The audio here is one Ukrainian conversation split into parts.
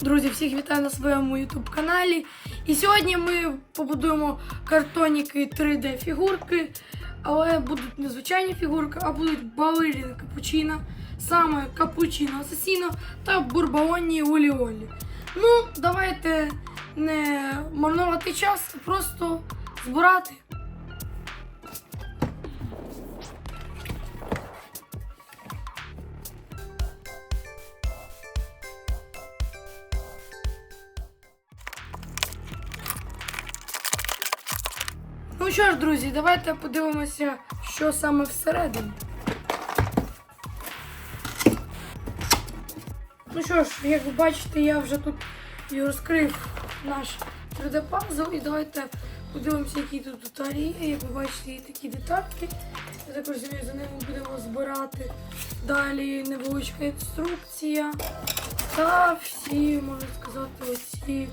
Друзі, всіх вітаю на своєму YouTube каналі. І сьогодні ми побудуємо картоніки 3D фігурки, але будуть не звичайні фігурки, а будуть балеріни капучино, саме капучино асасіно та бурбаоні Улі Олі. Ну, давайте не марнувати час, просто збирати. Ну що ж, друзі, давайте подивимося, що саме всередині. Ну що ж, як ви бачите, я вже тут і розкрив наш 3D пазл і давайте подивимося, які тут деталі є. Як ви бачите, є такі детальки. Я також розумію, за ними будемо збирати. Далі невеличка інструкція. Та всі, можна сказати, оці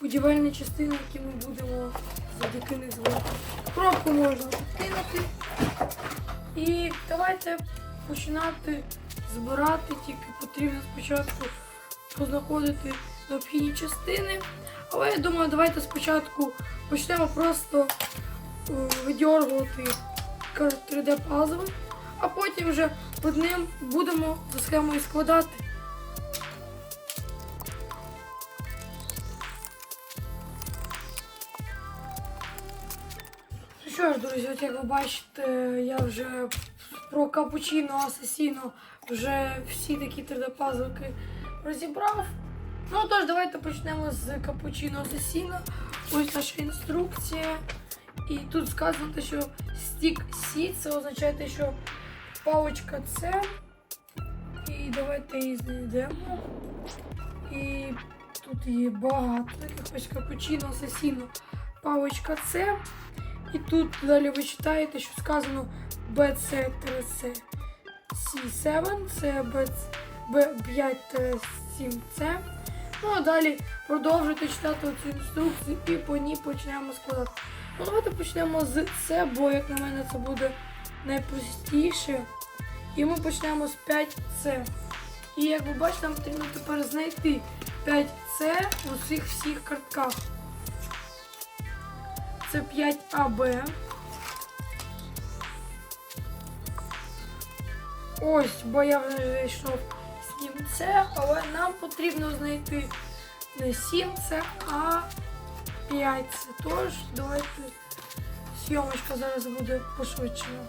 будівельні частини, які ми будемо завдяки звати. Пробку можна кинути. І давайте починати збирати, тільки потрібно спочатку познаходити необхідні частини. Але я думаю, давайте спочатку почнемо просто е, видьоргувати 3D пазл, а потім вже під ним будемо за схемою складати. Що ж, друзі, от як ви бачите, я вже про капучино асасіно вже всі такі 3D пазлики розібрав. Ну тож, давайте почнемо з капучино асасіно. Ось наша інструкція. І тут сказано, що стік Сі, це означає, те, що паличка С. І давайте її знайдемо. І тут є багато таких ось капучино асасіно. Паличка С. І тут далі ви читаєте, що сказано BC3C C7, це B5-7C. Ну а далі продовжуйте читати цю інструкцію і по ній почнемо складати. Ну давайте почнемо з С, бо як на мене це буде найпростіше. І ми почнемо з 5C. І як ви бачите, нам потрібно тепер знайти 5C у цих всіх картках. Це 5АБ. Ось, бо я вже знайшов 7С, але нам потрібно знайти не 7С, а 5С. Тож, давайте зйомочка зараз буде пошвидшена.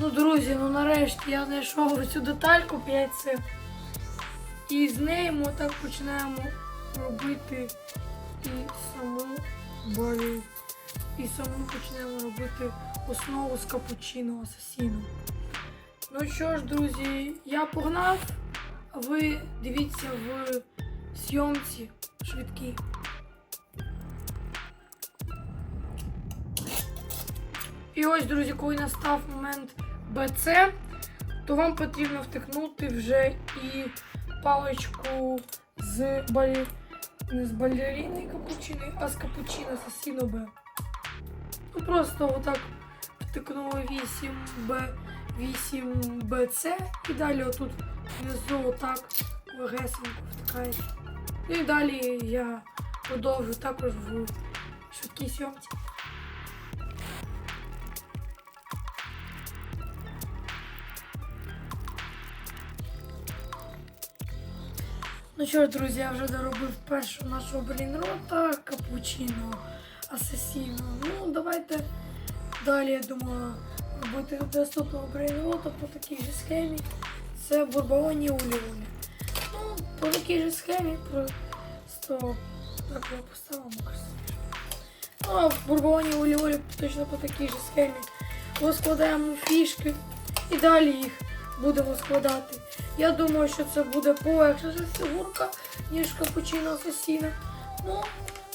Ну, друзі, ну нарешті я знайшов цю детальку 5С. І з нею ми так починаємо робити і саму балі. І саму почнемо робити основу з капучино асасіно. Ну що ж, друзі, я погнав, ви дивіться в зйомці швидкі. І ось, друзі, коли настав момент BC, то вам потрібно втикнути вже і паличку з балі... не з балеріни капучини, а з капучино сіно Б. Ну просто отак втикнули 8Б, 8БЦ і далі отут внизу отак легесенько втикаєте. Ну і далі я продовжу також в швидкій сьомці. Ну що ж, друзі, я вже доробив першу нашу брейнрота, капучино, асасіно. Ну, давайте далі, я думаю, робити наступного брейнрота по такій же схемі. Це бурбалоні уліолі. Ну, по такій же схемі, просто так я поставила красиво. Ну, а в бурбалоні уліолі точно по такій же схемі. Розкладаємо фішки і далі їх будемо складати. Я думаю, що це буде полегша фігурка, ніж капучино асасіна. Ну,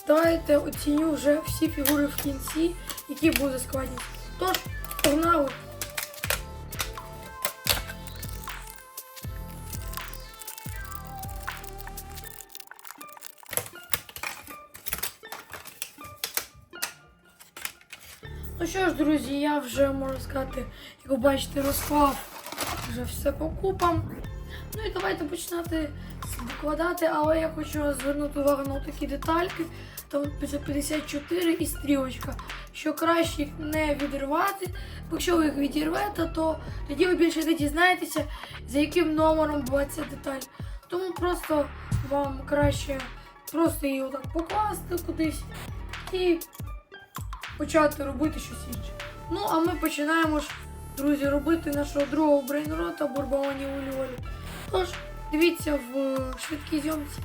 давайте оціню вже всі фігури в кінці, які будуть складні. Тож, погнали! Ну що ж, друзі, я вже можу сказати, як бачите, розклав вже все по купам. Ну і давайте починати викладати, але я хочу звернути увагу на такі детальки. Там 554 і стрілочка, що краще їх не відривати. Бо Якщо ви їх відірвете, то тоді ви більше не дізнаєтеся, за яким номером була ця деталь. Тому просто вам краще просто її отак покласти кудись і почати робити щось інше. Ну, а ми починаємо ж, друзі, робити нашого другого брейнрота Бурбалоні Улювалю. Тож, дивіться в е, швидкій зйомці.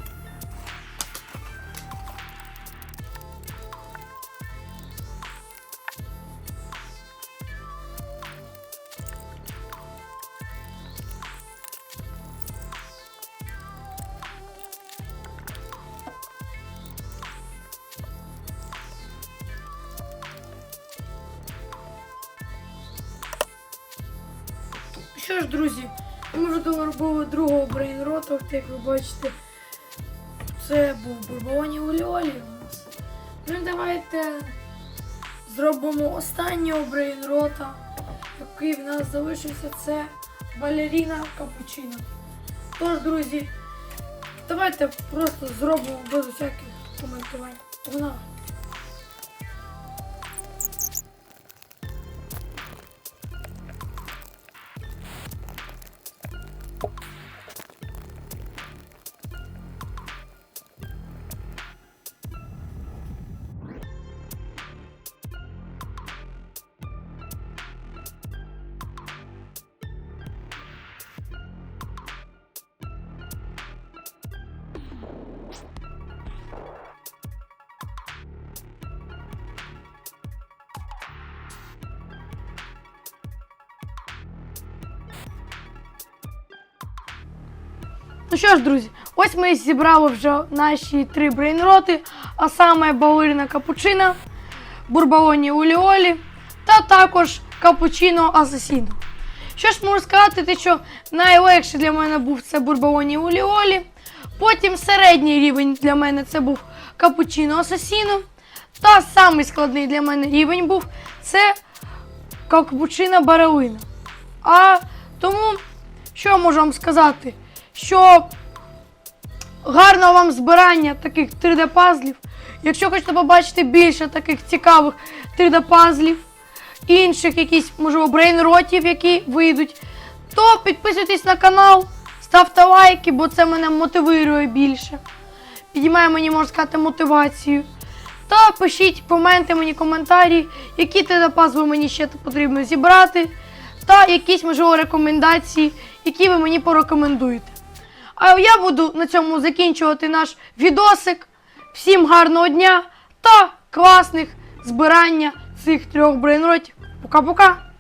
Що ж, друзі, ми вже доробили другого брейнрота, от як ви бачите. Це був Бурбалоні Улювалі у нас. Ну і давайте зробимо останнього брейнрота, який в нас залишився. Це балеріна капучино. Тож, друзі, давайте просто зробимо без усяких коментувань. Погнали! Ну що ж, друзі, ось ми зібрали вже наші три брейнроти, а саме балерина капучино, бурбалоні уліолі та також капучино асасіно. Що ж можу сказати, те, що найлегший для мене був це бурбалоні уліолі. Потім середній рівень для мене це був капучино асасіно. Та самий складний для мене рівень був це капучино баралина. А тому, що я можу вам сказати? Що гарного вам збирання таких 3D-пазлів. Якщо хочете побачити більше таких цікавих 3D-пазлів, інших якісь, можливо, брейнротів, які вийдуть, то підписуйтесь на канал, ставте лайки, бо це мене мотивує більше. Підіймає мені, можна сказати, мотивацію. Та пишіть, коменти мені коментарі, які 3D-пазли мені ще потрібно зібрати, та якісь, можливо, рекомендації, які ви мені порекомендуєте. А я буду на цьому закінчувати наш відосик. Всім гарного дня та класних збирання цих трьох брейнротів. Пока-пока!